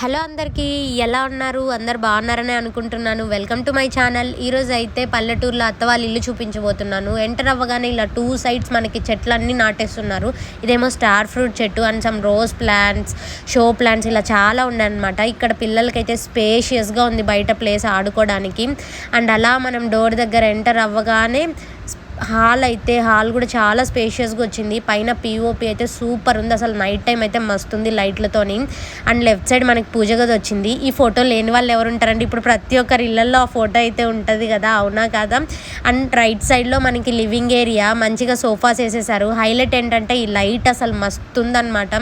Hello అందరికీ ఎలా ఉన్నారు? అందరు బాగున్నారని అనుకుంటున్నాను. వెల్కమ్ టు మై ఛానల్ ఈరోజు అయితే పల్లెటూరులో అత్త వాళ్ళ ఇల్లు చూపించబోతున్నాను. ఎంటర్ అవ్వగానే ఇలా టూ సైడ్స్ మనకి చెట్లన్నీ నాటేస్తున్నారు. ఇదేమో స్టార్ ఫ్రూట్ చెట్టు and some rose plants show plants ఇలా చాలా ఉన్నాయన్నమాట. ఇక్కడ పిల్లలకైతే స్పేషియస్గా ఉంది బయట ప్లేస్ ఆడుకోవడానికి. అండ్ అలా మనం డోర్ దగ్గర ఎంటర్ అవ్వగానే హాల్ అయితే హాల్ కూడా చాలా స్పేషియస్గా వచ్చింది. పైన పిఓపి అయితే సూపర్ ఉంది. అసలు నైట్ టైం అయితే మస్తు ఉంది లైట్లతోని. అండ్ లెఫ్ట్ సైడ్ మనకి పూజ గది వచ్చింది. ఈ ఫోటో లేని వాళ్ళు ఎవరు ఉంటారండి? ఇప్పుడు ప్రతి ఒక్కరి ఇళ్ళలో ఆ ఫోటో అయితే ఉంటుంది కదా? అవునా కదా? అండ్ రైట్ సైడ్లో మనకి లివింగ్ ఏరియా మంచిగా సోఫాస్ వేసేసారు. హైలైట్ ఏంటంటే ఈ లైట్ అసలు మస్తుందనమాట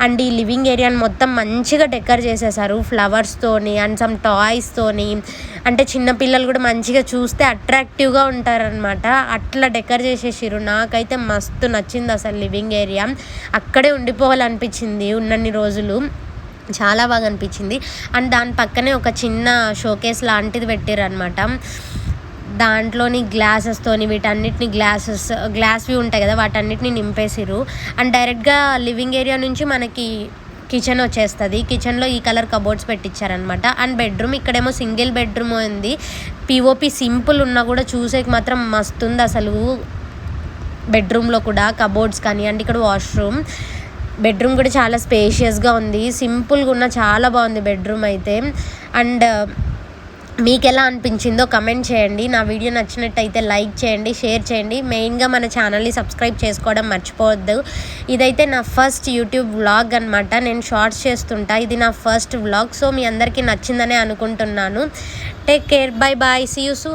అండ్ ఈ లివింగ్ ఏరియాని మొత్తం మంచిగా డెకర్ చేసేసారు. ఫ్లవర్స్తోని అండ్ సమ్ టాయ్స్తోని అంటే చిన్నపిల్లలు కూడా మంచిగా చూస్తే అట్రాక్టివ్గా ఉంటారనమాట అట్లా డెకర్ చేసేసిర్రు. నాకైతే మస్తు నచ్చింది అసలు లివింగ్ ఏరియా. అక్కడే ఉండిపోవాలనిపించింది ఉన్నన్ని రోజులు. చాలా బాగా అనిపించింది. అండ్ దాని పక్కనే ఒక చిన్న షోకేస్ లాంటిది పెట్టారు అనమాట దాంట్లోని గ్లాసెస్తోని వీటన్నిటిని గ్లాసెస్ గ్లాస్వి ఉంటాయి కదా వాటన్నిటిని నింపేసిరు అండ్ డైరెక్ట్గా లివింగ్ ఏరియా నుంచి మనకి కిచెన్ వచ్చేస్తుంది. కిచెన్లో ఈ కలర్ కబోర్డ్స్ పెట్టించారనమాట అండ్ బెడ్రూమ్ ఇక్కడేమో సింగిల్ బెడ్రూమ్ ఉంది. పిఓపి సింపుల్ ఉన్నా కూడా చూసేకి మాత్రం మస్తు ఉంది అసలు బెడ్రూమ్లో కూడా కబోర్డ్స్ కానీ అండ్ ఇక్కడ వాష్రూమ్ బెడ్రూమ్ కూడా చాలా స్పేషియస్గా ఉంది. సింపుల్గా ఉన్న చాలా బాగుంది బెడ్రూమ్ అయితే. అండ్ మీకు ఎలా అనిపించిందో కమెంట్ చేయండి. నా వీడియో నచ్చినట్టయితే లైక్ చేయండి షేర్ చేయండి. మెయిన్గా మన ఛానల్ని సబ్స్క్రైబ్ చేసుకోవడం మర్చిపోవద్దు. ఇదైతే నా ఫస్ట్ యూట్యూబ్ వ్లాగ్ అనమాట నేను షార్ట్స్ చేస్తుంటా. ఇది నా ఫస్ట్ వ్లాగ్ సో మీ అందరికీ నచ్చిందనే అనుకుంటున్నాను. Take care bye bye see you soon